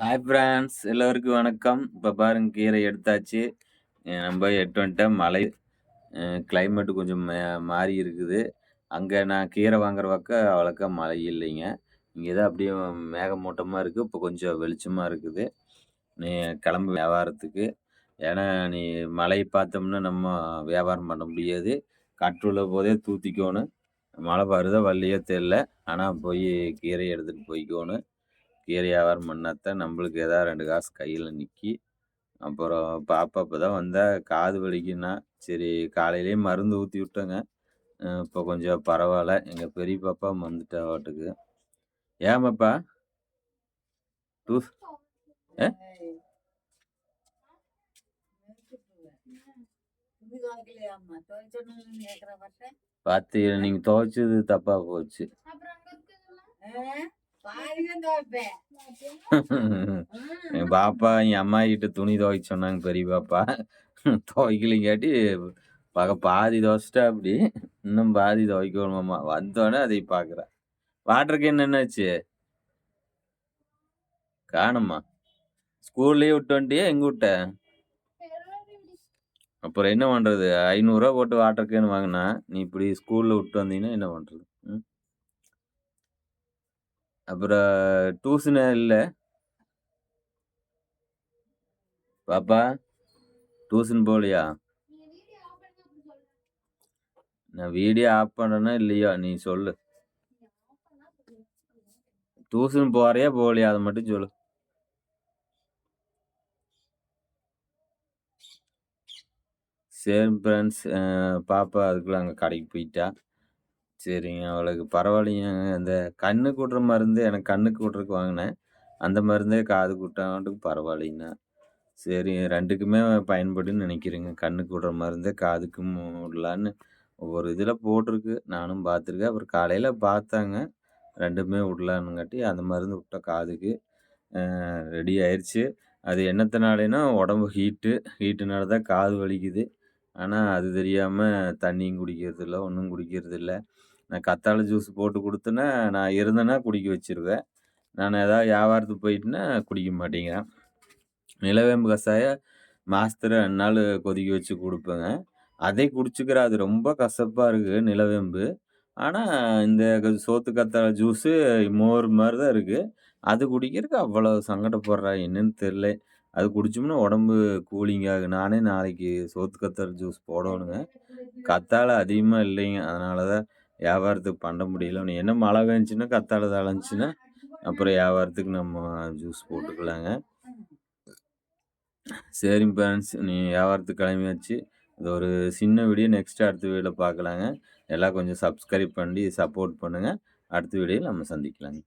Hi friends எல்லோருக்கும் வணக்கம். இப்போ பாருங்க கீரை எடுத்தாச்சு. நம்ம எட்டு வந்துட்டேன் மழை கிளைமேட்டு கொஞ்சம் மாறி இருக்குது. அங்கே நான் கீரை வாங்குற பக்கம் அவ்வளோக்கா மழை இல்லைங்க. இங்கே தான் அப்படியே மேகமூட்டமாக இருக்குது இப்போ கொஞ்சம் வெளிச்சமாக இருக்குது. நீ கிளம்பு வியாபாரத்துக்கு. ஏன்னா நீ மழை பார்த்தோம்னா நம்ம வியாபாரம் பண்ண முடியாது. கற்றுள்ள போதே தூத்திக்கோணும். மழை வருதோ வரலையோ தெரில ஆனால் போய் கீரை எடுத்துகிட்டு போய்க்கோணும். கீரை வியாபாரம் பண்ணாதான் நம்மளுக்கு ஏதாவது ரெண்டு காசு கையில் நிற்கி அப்புறம் பாப்பா இப்போ தான் வந்தா காது வலிக்குன்னா சரி காலையிலேயே மருந்து ஊற்றி விட்டேங்க. இப்போ கொஞ்சம் பரவாயில்ல. எங்கள் பெரிய பாப்பா வந்துட்டா வாட்டுக்கு ஏன் பாப்பா? டூ ஏ? பார்த்து நீங்கள் துவைச்சது தப்பாக போச்சு. பாப்பா என் அம்மா கிட்ட துணி துவைக்க சொன்னாங்க பெரிய பாப்பா. துவைக்கலைங்காட்டி பக பாதி துவைச்சிட்டா அப்படி. இன்னும் பாதி துவைக்கணுமாம்மா. வந்தோடனே அதை பார்க்குறேன் வாட்டர் என்னென்னாச்சு என்னாச்சு காணுமா ஸ்கூல்லேயே விட்டு வந்துட்டியா? எங்க விட்ட? அப்புறம் என்ன பண்ணுறது ஐநூறுரூவா போட்டு வாட்டர் கேன் வாங்கினா நீ இப்படி ஸ்கூலில் விட்டு வந்தீங்கன்னா என்ன பண்ணுறது அப்புறம் டியூஷனு இல்லை. பாப்பா டியூஷன் போகலையா? நான் வீடியோ ஆஃப் பண்ணனா இல்லையா? நீ சொல்லு. டியூஷன் போறியா போகலையா? அதை மட்டும் சொல்லு. சரி ஃப்ரெண்ட்ஸ் பாப்பா அதுக்குள்ள அங்கே கடைக்கு போயிட்டா. சரிங்க அவளுக்கு பரவாயில்லைங்க. அந்த கண்ணுக்கு விட்ற மருந்து எனக்கு கண்ணுக்கு விட்றதுக்கு வாங்கினேன். அந்த மருந்தே காது விட்டாட்டுக்கு பரவாயில்லைங்கண்ணா சரி ரெண்டுக்குமே பயன்படுன்னு நினைக்கிறேங்க. கண்ணுக்கு விடுற மருந்தே காதுக்கும் விடலான்னு ஒவ்வொரு இதில் போட்டிருக்கு. நானும் பார்த்துருக்கேன். அப்புறம் காலையில் பார்த்தாங்க. ரெண்டுமே விடலான்னுங்காட்டி அந்த மருந்து விட்ட காதுக்கு ரெடி ஆயிடுச்சு அது என்னத்தினாலேனா உடம்பு ஹீட்டு. ஹீட்டுனால தான் காது வலிக்குது. ஆனால் அது தெரியாமல் தண்ணியும் குடிக்கிறது இல்லை ஒன்றும் குடிக்கிறது இல்லை நான் கத்தாழை ஜூஸ் போட்டு கொடுத்தேன்னா நான் இருந்தேன்னா குடிக்க வச்சிருவேன். நான் ஏதாவது வியாபாரத்துக்கு போயிட்டுனா குடிக்க மாட்டேங்கிறேன். நிலவேம்பு கஷாயம் மாசத்துல ரெண்டு நாள் கொதிக்க வச்சு கொடுப்பேங்க. அதை குடிச்சுக்கிற அது ரொம்ப கசப்பாக இருக்குது நிலவேம்பு. ஆனால் இந்த சோத்து கத்தாழை ஜூஸு மோர் மாதிரி தான் இருக்குது அது குடிக்கிறதுக்கு அவ்வளோ சங்கடப்படுறா என்னன்னு தெரில அது குடிச்சோம்னா உடம்பு கூலிங் ஆகும் நானே நாளைக்கு சோத்து கத்தாழை ஜூஸ் போடணுங்க. கத்தாழை அதிகமாக இல்லைங்க. அதனால தான் வியாபாரத்துக்கு பண்ண முடியல. நீ என்ன மழை வேணுச்சுன்னா கத்தாழை தழைஞ்சுன்னா அப்புறம் வியாபாரத்துக்கு நம்ம ஜூஸ் போட்டுக்கலாங்க. சரிங்க பேரண்ட்ஸ் நீ வியாபாரத்துக்கு கிளம்பியாச்சு இது ஒரு சின்ன வீடியோ நெக்ஸ்ட் அடுத்த வீடியோவில் பார்க்கலாங்க. எல்லாம் கொஞ்சம் சப்ஸ்கிரைப் பண்ணி சப்போர்ட் பண்ணுங்கள் அடுத்த வீடியோவில் நம்ம சந்திக்கலாங்க.